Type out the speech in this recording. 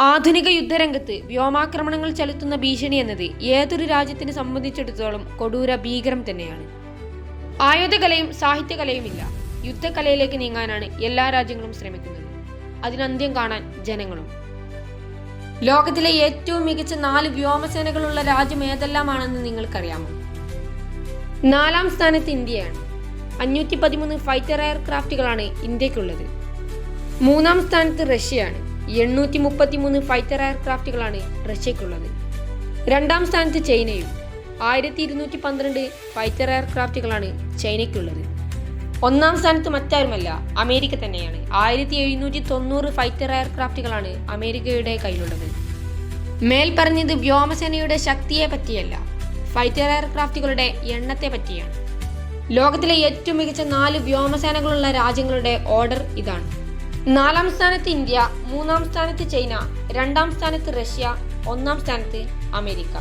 ആധുനിക യുദ്ധരംഗത്ത് വ്യോമാക്രമണങ്ങൾ ചെലുത്തുന്ന ഭീഷണി എന്നത് ഏതൊരു രാജ്യത്തിനെ സംബന്ധിച്ചിടത്തോളം കൊടൂര ഭീകരം തന്നെയാണ്. ആയുധകലയും സാഹിത്യകലയുമില്ല യുദ്ധകലയിലേക്ക് നീങ്ങാനാണ് എല്ലാ രാജ്യങ്ങളും ശ്രമിക്കുന്നത്. അതിനന്ത്യം കാണാൻ ജനങ്ങളും. ലോകത്തിലെ ഏറ്റവും മികച്ച നാല് വ്യോമസേനകളുള്ള രാജ്യം ഏതെല്ലാമാണെന്ന് നിങ്ങൾക്കറിയാമോ? നാലാം സ്ഥാനത്ത് ഇന്ത്യയാണ്. അഞ്ഞൂറ്റി പതിമൂന്ന് ഫൈറ്റർ എയർക്രാഫ്റ്റുകളാണ് ഇന്ത്യക്കുള്ളത്. മൂന്നാം സ്ഥാനത്ത് റഷ്യയാണ്. എണ്ണൂറ്റി മുപ്പത്തിമൂന്ന് ഫൈറ്റർ എയർക്രാഫ്റ്റുകളാണ് റഷ്യക്കുള്ളത് രണ്ടാം സ്ഥാനത്ത് ചൈനയും ആയിരത്തി ഇരുന്നൂറ്റി പന്ത്രണ്ട് ഫൈറ്റർ എയർക്രാഫ്റ്റുകളാണ് ചൈനയ്ക്കുള്ളത്. ഒന്നാം സ്ഥാനത്ത് മറ്റാരുമല്ല അമേരിക്ക തന്നെയാണ്. ആയിരത്തി എഴുന്നൂറ്റി തൊണ്ണൂറ് ഫൈറ്റർ എയർക്രാഫ്റ്റുകളാണ് അമേരിക്കയുടെ കയ്യിലുള്ളത്. മേൽ പറഞ്ഞത് വ്യോമസേനയുടെ ശക്തിയെ പറ്റിയല്ല ഫൈറ്റർ എയർക്രാഫ്റ്റുകളുടെ എണ്ണത്തെ പറ്റിയാണ്. ലോകത്തിലെ ഏറ്റവും മികച്ച നാല് വ്യോമസേനകളുള്ള രാജ്യങ്ങളുടെ ഓർഡർ ഇതാണ്. നാലാം സ്ഥാനത്ത് ഇന്ത്യ മൂന്നാം സ്ഥാനത്ത് ചൈന രണ്ടാം സ്ഥാനത്ത് റഷ്യ ഒന്നാം സ്ഥാനത്ത് അമേരിക്ക.